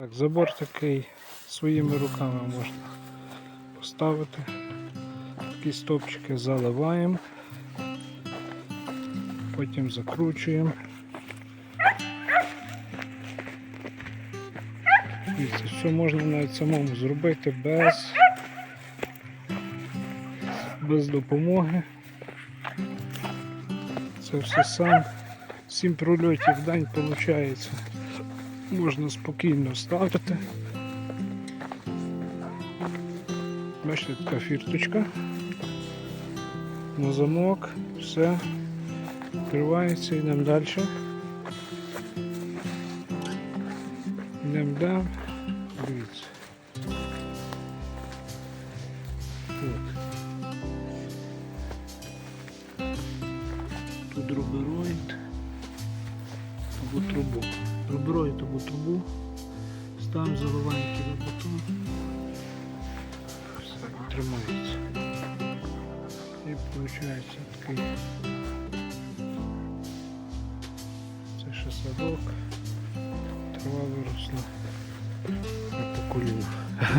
Так, забор такий своїми руками можна поставити. Такі стопчики заливаємо, потім закручуємо. І це все можна навіть самому зробити без, без допомоги. Це все сам. Сім прольотів в день виходить. Можна спокійно ставити. Бачите, така фірточка. На замок, все. Відкривається, йдемо далі. Йдемо далі. Дивіться. От. Тут рубероїд або трубу. Рубероїд або трубу. Ставимо заливаємо кілобетон. Все, тримається. І виходить такий. Це ще садок. Трава виросла. По коліну.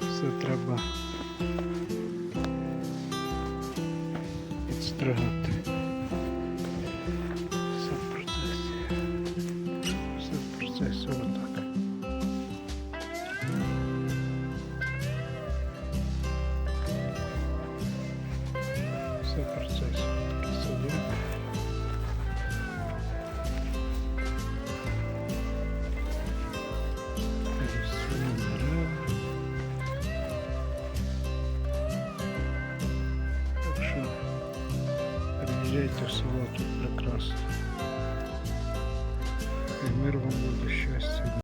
Все треба підстригати. Все в процесі. Такий садок. Рисуємо дерева. Так що приїжджайте в село тут прекрасно. І мир вам буде щастя.